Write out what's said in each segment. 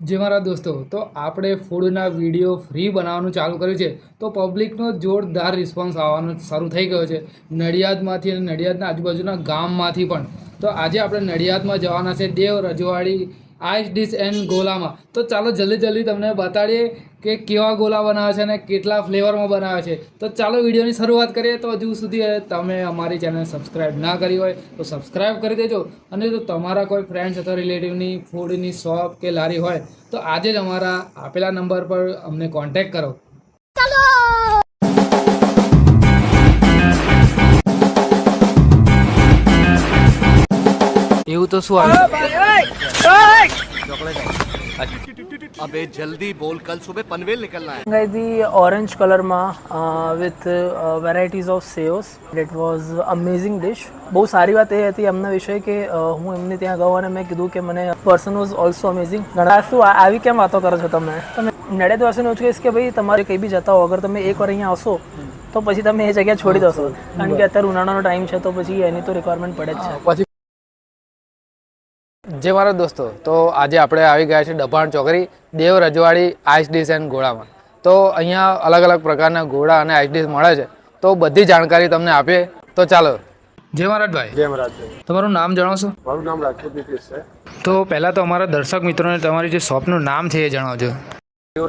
જે મારા દોસ્તો, તો આપણે ફૂડના વીડિયો ફ્રી બનાવવાનું ચાલુ કર્યું છે, તો પબ્લિકનો જોરદાર રિસ્પોન્સ આવવાનો શરૂ થઈ ગયો છે, નડિયાદમાંથી અને નડિયાદના આજુબાજુના ગામમાંથી પણ. તો આજે આપણે નડિયાદમાં જવાના છે, દેવ રજવાડી આઈસ ડીશ એન્ડ ગોલામાં. તો ચાલો જલ્દી જલ્દી તમને બતાડીએ કે કેવા ગોલા બનાવે છે અને કેટલા ફ્લેવરમાં બનાવે છે. તો ચાલો વિડીયોની શરૂઆત કરીએ. તો હજુ સુધી તમે અમારી ચેનલ સબસ્ક્રાઈબ ના કરી હોય તો સબસ્ક્રાઈબ કરી દેજો. અને જો તમારા કોઈ ફ્રેન્ડ્સ અથવા રિલેટિવની ફૂડની શોપ કે લારી હોય તો આજે જ અમારા આપેલા નંબર પર અમને કોન્ટેક્ટ કરો. એવું તો શું આવ્યું अबे जल्दी बोल कल सुबह पनवेल निकलना है મંગાવી હતી ઓરેન્જ કલરમાં with varieties of sevs it was amazing dish બહુ સારી વાત એ હતી એમના વિશે કે અ, હું એમને ત્યાં ગયો અને મેં કીધું કે મને પર્સન વોઝ ઓલ્સો અમેઝિંગ ઘણા શું આ- આવી કેમ વાતો કરો છો તમે તમે નડે વાસીને એવું કહીશ કે ભાઈ તમારે કંઈ બી જતા હો અગર તમે એક વાર અહીંયા આવશો તો પછી તમે એ જગ્યા છોડી દશો કારણ કે અત્યારે ઉનાળાનો ટાઈમ છે તો પછી એની તો રિક્વાયરમેન્ટ પડે જ છે પછી જે મારા દોસ્તો તો આજે આપણે આવી ગયા છે ડભાણ ચોકરી દેવ રજવાડી આઈસ ડીશ એન્ડ ઘોડામાં તો અહીંયા અલગ અલગ પ્રકારના ઘોડા અને આઈસ ડીશ મળે છે. તો બધી જાણકારી તમને આપીએ. તો ચાલો. જય મહારાજભાઈ. જય મહારાજભાઈ. તમારું નામ જણાવશો મારું નામ રાજપૂત છે. તો પહેલાં તો અમારા દર્શક મિત્રોને તમારી જે શોપનું નામ છે એ જણાવજો.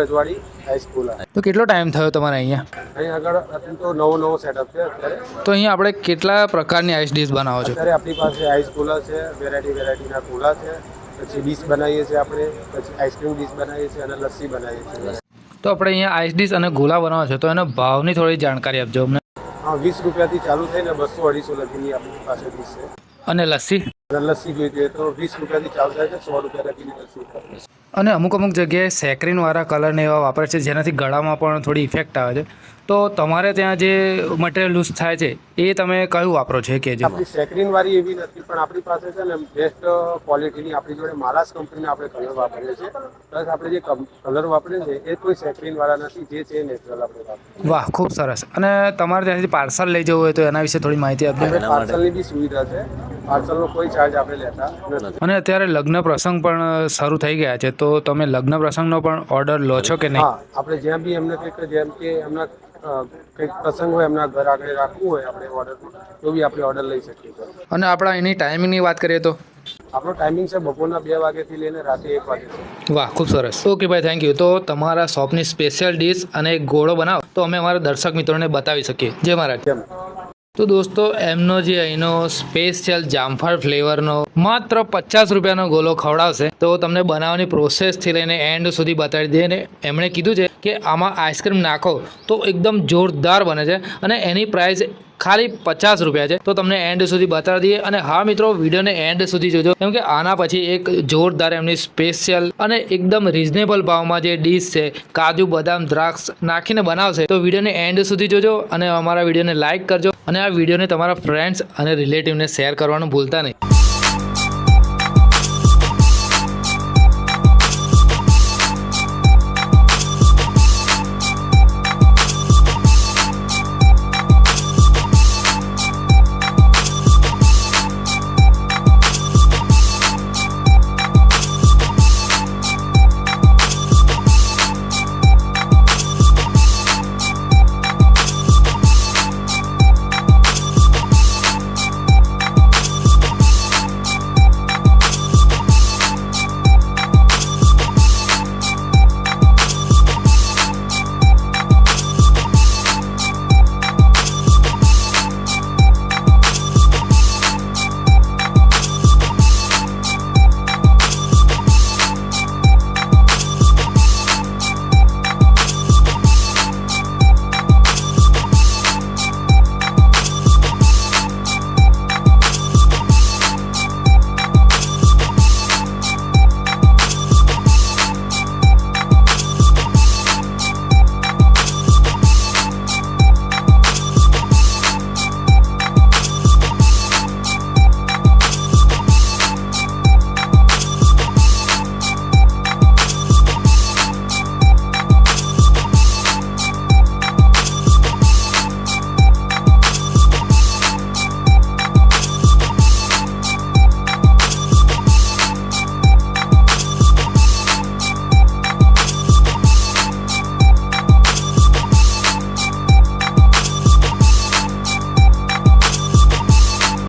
રજવાડી હાઈસ્કૂલ તો કેટલો ટાઈમ થયો તમારે અહીંયા? અહીં આગળ અત્યારે તો નવો નવો સેટઅપ છે. અત્યારે તો અહીંયા આપણે કેટલા પ્રકારની આઈસ ડીશ બનાવો છો? અત્યારે આપણી પાસે આઈસ કુલા છે વેરાયટી વેરાયટીના કુલા છે. પછી ડીશ બનાવીએ છીએ આપણે પછી આઈસ્ક્રીમ ડીશ બનાવીએ છીએ અને લસ્સી બનાવીએ છીએ. તો આપણે અહીંયા આઈસ ડીશ અને ગોલા બનાવો છો તો એના ભાવની થોડી જાણકારી આપજો અમને. હા વીસ રૂપિયાથી ચાલુ થઈને બસો અઢીસો લગીની આપણી પાસે ડીશ છે. અને લસ્સી? અને અમુક અમુક જગ્યાએ સેક્રીનવાળા કલરને એવા વાપરે છે જેનાથી ગળામાં પણ થોડી ઇફેક્ટ આવે છે. તો તમારે ત્યાં જે મટીરિયલ યુઝ થાય છે એ તમે કયું વાપરો છો? કે જે આપણી સેક્રીન વાળી એવી નથી પણ આપણી પાસે છે ને બેસ્ટ ક્વોલિટીની આપણી જોડે મારાસ કંપનીના આપણે કલર વાપરીએ છીએ. પ્લસ આપણે જે કલર વાપરીએ છીએ એ કોઈ સેક્રીન વાળા નથી જે છે નેચરલ આપણે વાહ ખૂબ સરસ. અને તમારે ત્યાંથી પાર્સલ લઈ જવું હોય તો એના વિશે થોડી માહિતી આપજો. પાર્સલની બી સુવિધા છે. પાર્સલનો કોઈ ચાર્જ આપણે લેતા નથી. અને અત્યારે લગ્ન પ્રસંગ પણ શરૂ થઈ ગયા છે તો તમે લગ્ન પ્રસંગનો પણ ઓર્ડર લો છો કે નહીં? આપણે જ્યાં બી એમને કંઈક જેમ કે એમના કંઈક પ્રસંગ હોય એમના ઘર આગળ રાખવું હોય આપણે ઓર્ડર તો બી આપણે ઓર્ડર લઈ શકીએ અને આપણા એની ટાઈમિંગની વાત કરીએ તો? આપણો ટાઈમિંગ છે બપોરના બે વાગ્યાથી લઈને રાતે એક વાગે છે. વાહ ખૂબ સરસ. ઓકે ભાઈ થેન્ક યુ તો તમારા શોપની સ્પેશિયલ ડીશ અને એક ગોળો બનાવો તો અમે અમારા દર્શક મિત્રોને બતાવી શકીએ. જય મહારાજ. કેમ તો દોસ્તો, એમનો જે અહીંનો સ્પેશિયલ જામફળ ફ્લેવરનો માત્ર પચાસ રૂપિયાનો ગોલો ખવડાવશે, તો તમને બનાવવાની પ્રોસેસથી લઈને એન્ડ સુધી બતાવી દઈએ. ને એમણે કીધું છે કે આમાં આઈસ્ક્રીમ નાખો તો એકદમ જોરદાર બને છે. અને એની પ્રાઇસ ખાલી પચાસ રૂપિયા છે. તો તમને એન્ડ સુધી બતાવી દઈએ. અને હા મિત્રો, વિડીયોને એન્ડ સુધી જોજો. કેમ કે આના પછી એક જોરદાર એમની સ્પેશિયલ અને એકદમ રિઝનેબલ ભાવમાં જે ડીશ છે, કાજુ, બદામ, દ્રાક્ષ નાખીને બનાવશે, તો વિડીયોને એન્ડ સુધી જોજો અને અમારા વિડીયોને લાઇક કરજો. અને આ વિડીયોને તમારા ફ્રેન્ડ્સ અને રિલેટિવને શેર કરવાનું ભૂલતા નહીં.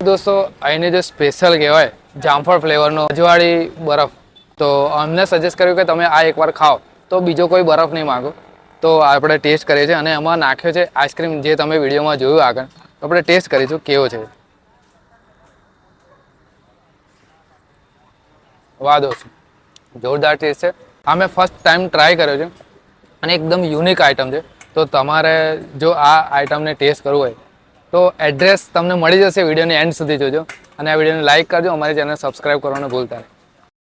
દોસ્તો, અહીંની જે સ્પેશિયલ કહેવાય, જામફળ ફ્લેવરનો અજવાળી બરફ. તો અમને સજેસ્ટ કર્યું કે તમે આ એકવાર ખાઓ. તો બીજો કોઈ બરફ નહીં માગો. તો આપણે ટેસ્ટ કરીએ છીએ અને એમાં નાખ્યો છે આઈસ્ક્રીમ જે તમે વિડીયોમાં જોયું આગળ. આપણે ટેસ્ટ કરીશું કેવો છે. દોસ્તો, જોરદાર ટેસ્ટ છે. આ મેં ફર્સ્ટ ટાઈમ ટ્રાય કર્યો છે. અને એકદમ યુનિક આઇટમ છે. તો તમારે જો આ આઇટમને ટેસ્ટ કરવું હોય તો એડ્રેસ તમને મળી જશે વિડીયોની એન્ડ સુધી જોજો. અને આ વિડીયોને લાઇક કરજો, અમારી ચેનલ સબસ્ક્રાઈબ કરવાનું ભૂલતા નહીં.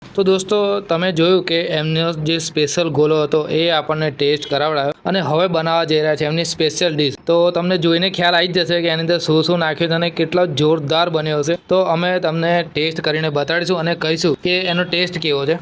તો દોસ્તો, તમે જોયું કે એમનો જે સ્પેશિયલ ગોલો હતો એ આપણને ટેસ્ટ કરાવડાયો અને હવે બનાવવા જઈ રહ્યા છે એમની સ્પેશિયલ ડીશ તો તમને જોઈને ખ્યાલ આવી જ જશે કે એની અંદર શું શું નાખ્યું અને કેટલો જોરદાર બન્યો હશે. તો અમે તમને ટેસ્ટ કરીને બતાડીશું અને કહીશું કે એનો ટેસ્ટ કેવો છે.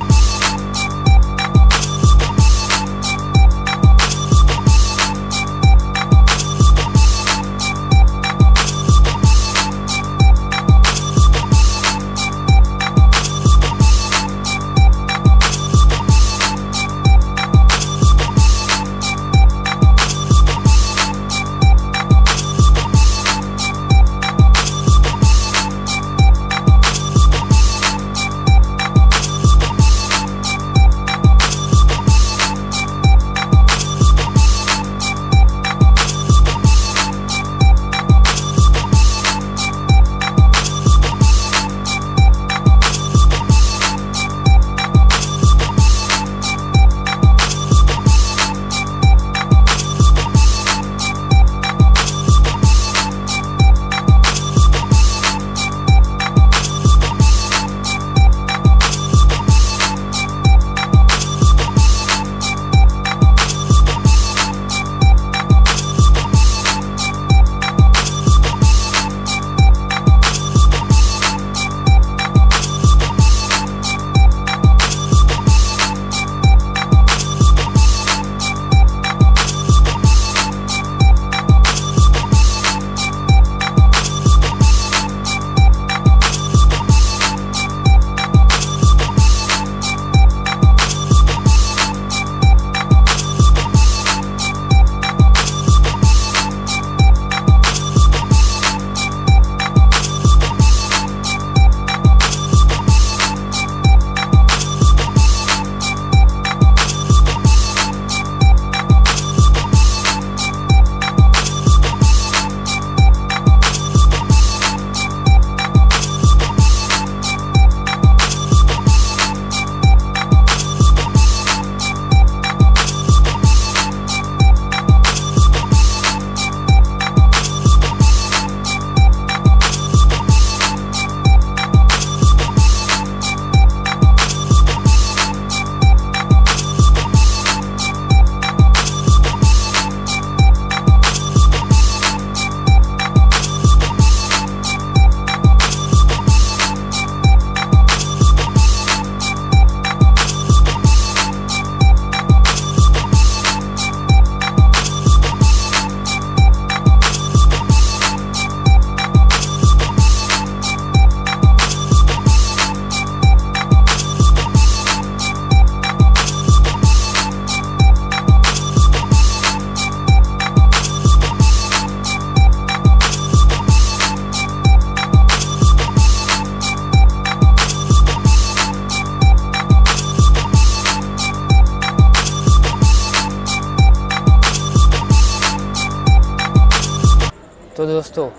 તો દોસ્તો,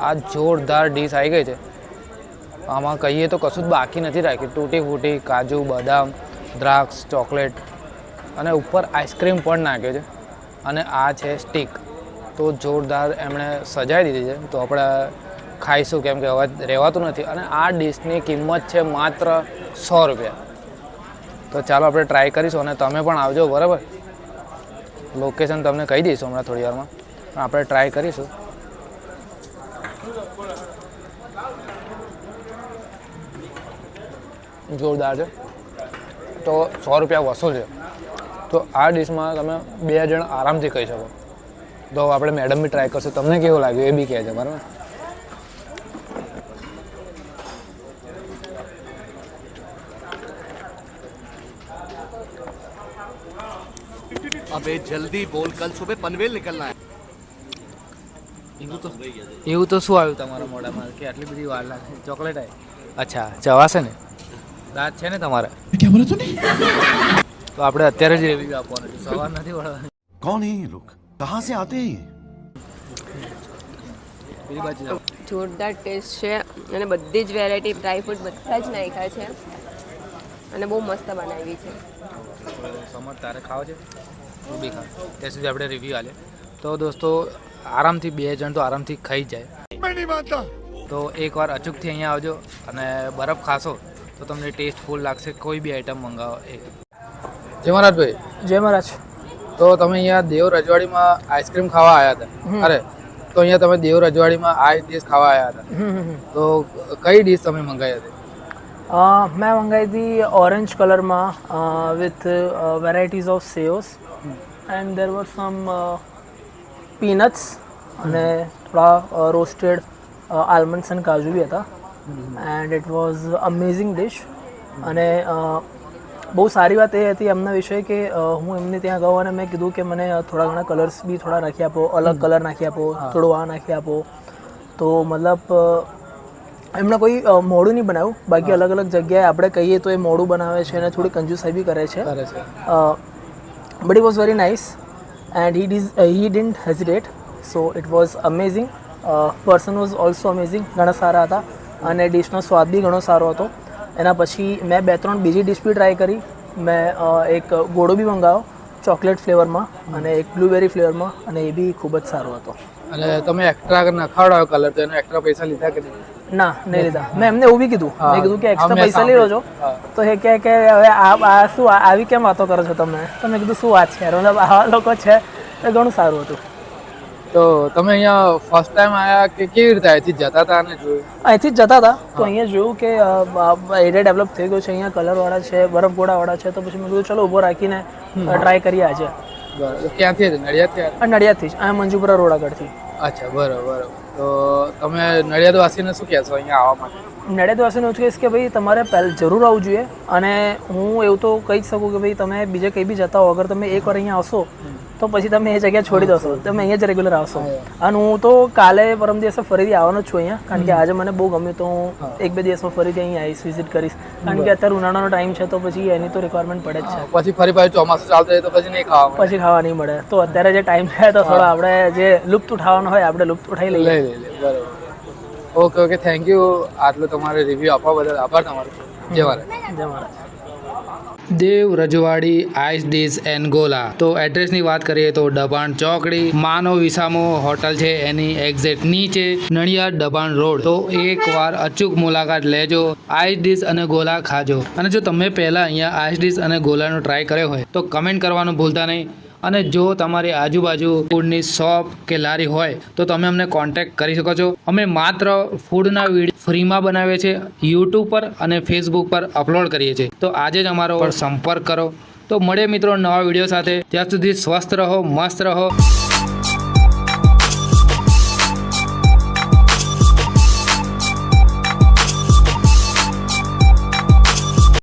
આ જોરદાર ડીશ આવી ગઈ છે. આમાં કહીએ તો કશું જ બાકી નથી રાખ્યું. તૂટી ફૂટી કાજુ, બદામ, દ્રાક્ષ, ચોકલેટ અને ઉપર આઈસ્ક્રીમ પણ નાખ્યો છે. અને આ છે સ્ટીક. તો જોરદાર એમણે સજાવી દીધી છે. તો આપણે ખાઈશું કેમ કે હવે રહેવાતું નથી. અને આ ડીશની કિંમત છે માત્ર સો રૂપિયા. તો ચાલો આપણે ટ્રાય કરીશું અને તમે પણ આવજો, બરાબર? લોકેશન તમને કહી દઈશું હમણાં થોડી વારમાં. પણ આપણે ટ્રાય કરીશું. જોરદાર છે. તો સો રૂપિયા વસૂલ છે. તો આ ડિશમાં તમે બે જણ આરામથી કહી શકો. તો આપણે મેડમ બી ટ્રાય કરશું. તમને કેવું લાગ્યું? એ બી કહે છે બરાબર? अबे જલ્દી બોલ કલ સુબહ પનવેલ નીકળના હે એવું તો એવું તો શું આવ્યું તમારા મોઢામાં? કે આટલી બધી વાર લાગે? ચોકલેટ આવી અચ્છા જવાશે ને? દાંત છે ને તમારા તો આપણે અત્યારે જ રિવ્યુ આપવાનો છે સવાર નથી વળવાનું कौन है ये लोग कहाँ से आते हैं ये? પેલી બાજુ જાઓ. જોરદાર ટેસ્ટ છે અને બધી જ વેરાયટી ડ્રાયફ્રૂટ બધા જ નાખ્યા છે અને બહુ મસ્ત બનાવી છે સમર તારે ખાવ છે હું બી ખાવ ત્યાં સુધી આપણે રિવ્યુ આલે તો દોસ્તો આરામથી બે જણ તો આરામથી ખાઈ જ જાય તો એકવાર અચૂકથી અહીંયા આવજો અને બરફ ખાશો તો તમને ટેસ્ટફુલ લાગશે કોઈ બી આઈટમ મંગાવો એ. જય મહારાજભાઈ. જય મહારાજ. તો તમે અહીંયા દેવ રજવાડીમાં આઈસ્ક્રીમ ખાવા આવ્યા હતા. અરે તો અહીંયા તમે દેવ રજવાડીમાં આ ડીશ ખાવા આવ્યા હતા. તો કઈ ડીશ તમે મંગાવી હતી? મેં મંગાવી હતી ઓરેન્જ કલરમાં with varieties of sevs and there were some peanuts અને થોડા રોસ્ટેડ આલમંડ્સ એન્ડ કાજુ બી હતા. And it was amazing dish અને બહુ સારી વાત એ હતી એમના વિશે કે હું એમને ત્યાં ગયો અને મેં કીધું કે મને થોડા ઘણા કલર્સ બી થોડા નાખી આપો અલગ કલર નાખી આપો થોડું આ નાખી આપો. તો મતલબ એમણે કોઈ મોડું નહીં બનાવ્યું. બાકી અલગ અલગ જગ્યાએ આપણે કહીએ તો એ મોડું બનાવે છે અને થોડી કંજુસાઈ બી કરે છે. કરે છે. But it was very nice and he these he didn't hesitate so it was amazing person was also amazing ઘણા સારા હતા. અને ડિશનો સ્વાદ બી ઘણો સારો હતો. એના પછી મેં બે ત્રણ બીજી ડિશ બી ટ્રાય કરી. મેં એક ગોળો બી મંગાવ્યો ચોકલેટ ફ્લેવરમાં અને એક બ્લુબેરી ફ્લેવરમાં અને એ બી ખૂબ જ સારો હતો. અને તમે એક્સ્ટ્રા નખાવડાવો કલર તો એના એક્સ્ટ્રા પૈસા લીધા કે ના નહીં લીધા. મેં એમને એવું બી કીધું. મેં કીધું કે એક્સ્ટ્રા પૈસા લઈ લો છો તો એ કહે કે હવે આ શું આવી કેમ વાતો કરો છો તમે? તો મેં કીધું શું વાત છે મતલબ આવા લોકો છે એ ઘણું સારું હતું. તો તમે અહીંયા ફર્સ્ટ ટાઈમ આવ્યા કે કેવી રીતે અહીંથી જતા હતા અને જોયું? અહીંથી જ જતા હતા. તો અહીંયા જોયું કે એરિયા ડેવલપ થઈ ગયો છે. અહીંયા કલરવાળા છે બરફગોળાવાળા છે. તો પછી મેં કીધું ચલો ઊભો રાખીને ટ્રાય કરીએ આજે. બરાબર. ક્યાંથી નડિયાદથી નડિયાદથી જ. આ મંજુપુરા રોડ આગળથી. અચ્છા બરાબર બરાબર. તો તમે નડિયાદવાસીને શું કહેશો અહીંયા આવવા માટે? નડિયાદવાસીને એવું કહીશ કે ભાઈ તમારે પહેલાં જરૂર આવવું જોઈએ. અને હું એવું તો કહી જ શકું કે ભાઈ તમે બીજે કંઈ બી જતા હો. અગર તમે એકવાર અહીંયા આવશો તો પછી તમે એ જગ્યા છોડી દોશો. તમે અહીંયા જ રેગ્યુલર આવશો. અને હું તો કાલે પરમ દિવસે ફરીથી આવવાનો છું અહીંયા કારણ કે આજે મને બહુ ગમ્યું તો હું એક બે દિવસમાં ફરીથી અહીંયા આવીશ વિઝિટ કરીશ. કારણ કે અત્યારે ઉનાળાનો ટાઈમ છે તો પછી એની તો રિક્વાયરમેન્ટ પડે જ છે. પછી ફરી પાછું ચોમાસું ચાલતું તો પછી નહીં ખાવા પછી ખાવા નહીં મળે. તો અત્યારે જે ટાઈમ છે તો થોડો આપણે જે લુપ્ત ઉઠાવવાનો હોય આપણે લુપ્ત ઉઠાવી લઈએ. લઈ લઈ લઈ બરાબર. ઓકે ઓકે થેન્ક યુ આટલું તમારે રિવ્યુ આપવા બદલ આભાર તમારો. જય મહારાજ જય મહારાજ દેવ, રજવાડી, આઈસ ડીશ એન્ડ ગોલા. તો એડ્રેસની વાત કરીએ તો દબાણ ચોકડી, માનો વિસામો હોટલ છે એની એક્ઝેક્ટ નીચે નડિયાદ દબાણ રોડ. તો એકવાર અચૂક મુલાકાત લેજો, આઈસ ડીશ અને ગોલા ખાજો. અને જો તમે પહેલાં અહીંયા આઈસ ડીશ અને ગોલાનો ટ્રાય કર્યો હોય, તો કમેન્ટ કરવાનું ભૂલતા નહીં. અને જો તમારી આજુબાજુ ફૂડની શોપ કે લારી હોય, તો તમે અમને કોન્ટેક્ટ કરી શકો છો. અમે માત્ર ફૂડના વીડિયો ફ્રીમાં બનાવીએ છીએ યુટ્યુબ પર અને ફેસબુક પર અપલોડ કરીએ છીએ. તો આજે જ અમારો પર સંપર્ક કરો. તો મળે મિત્રો નવા વીડિયો સાથે. ત્યાં સુધી સ્વસ્થ રહો, મસ્ત રહો.